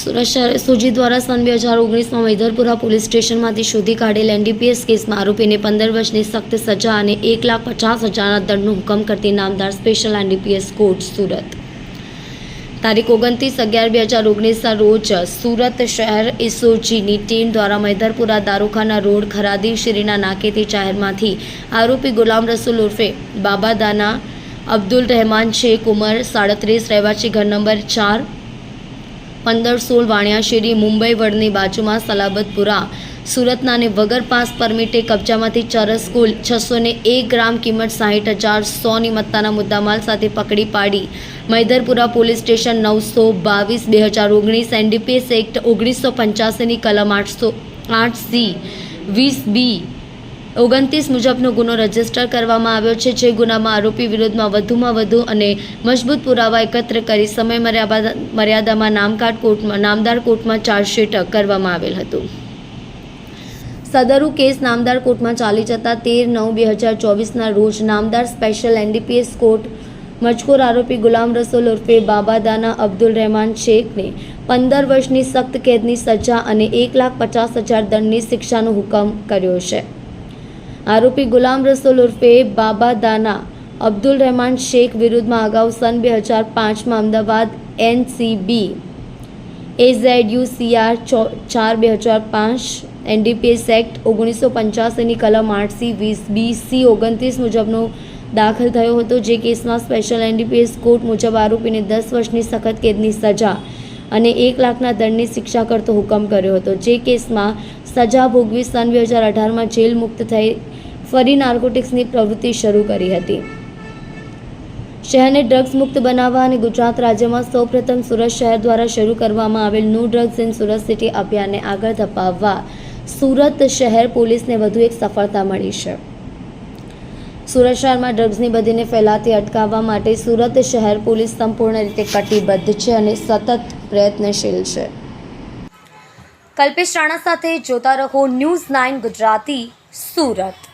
સુરત શહેર એસઓજી દ્વારા સન બે હજાર ઓગણીસમાં મૈધરપુરા પોલીસ સ્ટેશનમાંથી શોધી કાઢેલ એનડીપીએસ કેસમાં આરોપીને પંદર વર્ષની સખ્ત સજા અને એક લાખ પચાસ હજારના દંડનો હુકમ કરતી નામદાર સ્પેશિયલ એનડીપીએસ કોર્ટ સુરત. તારીખ ઓગણત્રીસ અગિયાર બે હજાર ઓગણીસના રોજ સુરત શહેર એસઓજીની ટીમ દ્વારા મૈધરપુરા દારૂખાના રોડ ખરાદી શેરીના નાકેથી જાહેરમાંથી આરોપી ગુલામ રસુલ ઉર્ફે બાબાદાના અબ્દુલ રહેમાન શેખ ઉમર સાડત્રીસ, રહેવાસી ઘર નંબર ચાર પંદર સોળ વાણિયાશેરી મુંબઈ વડની બાજુમાં સલાબતપુરા, સુરતના અને વગર પાસ પરમિટે કબજામાંથી ચરસ કુલ છસો ને એક ગ્રામ કિંમત સાહીઠ હજાર સોની મત્તાના મુદ્દામાલ સાથે પકડી પાડી. મૈદરપુરા પોલીસ સ્ટેશન નવસો બાવીસ, બે હજાર ઓગણીસ એનડીપીએસ એક્ટ ઓગણીસો પંચ્યાસીની કલમ આઠસો, આઠ સી, વીસ બી ઓગણત્રીસ મુજબનો ગુનો રજિસ્ટર કરવામાં આવ્યો છે, જે ગુનામાં આરોપી વિરુદ્ધમાં વધુમાં વધુ અને મજબૂત પુરાવા એકત્ર કરી સમય મર્યાદામાં નામકાટ કોર્ટમાં નામદાર કોર્ટમાં ચાર્જશીટ કરવામાં આવેલ હતું. સદરુ કેસ નામદાર કોર્ટમાં ચાલી જતા તેર નવ બે હજાર ચોવીસના રોજ નામદાર સ્પેશિયલ એનડીપીએસ કોર્ટ મજકૂર આરોપી ગુલામ રસોલ ઉર્ફે બાબાદાના અબ્દુલ રહેમાન શેખને પંદર વર્ષની સખ્ત કેદની સજા અને એક લાખ પચાસ હજાર દંડની શિક્ષાનો હુકમ કર્યો છે. આરોપી ગુલામ રસોલ ઉર્ફે બાબાદાના અબ્દુલ રહેમાન શેખ વિરુદ્ધમાં અગાઉ સન બે હજાર પાંચમાં અમદાવાદ એનસીબી એઝેડ સીઆર ચાર બે હજાર પાંચ, એનડીપીએસ એક્ટ ઓગણીસો પંચ્યાસીની કલમ આઠસી વીસ બી સી ઓગણત્રીસ મુજબનો દાખલ થયો હતો. જે કેસમાં સ્પેશિયલ એનડીપીએસ કોર્ટ મુજબ આરોપીને દસ વર્ષની સખત કેદની સજા અને એક લાખના દંડની શિક્ષા કરતો હુકમ કર્યો હતો. જે કેસમાં સજા ભોગવી સન બે હજાર અઢારમાં જેલ મુક્ત થઈ ફરી નાર્કોટિક્સની પ્રવૃત્તિ શરૂ કરી હતી. શહેરને ડ્રગ્સ મુક્ત બનાવવા અને ગુજરાત રાજ્યમાં સૌપ્રથમ સુરત શહેર દ્વારા શરૂ કરવામાં આવેલ no drugs in Surat city અભિયાનને આગળ ધપાવવા સુરત શહેર પોલીસને વધુ એક સફળતા મળી છે. સુરત શહેરમાં ડ્રગ્સની બધીને ફેલાતી અટકાવવા માટે સુરત શહેર પોલીસ સંપૂર્ણ રીતે કટિબદ્ધ છે અને સતત પ્રયત્નશીલ છે. કલ્પેશ રાણા સાથે જોતા રહો ન્યૂઝ નાઇન ગુજરાતી સુરત.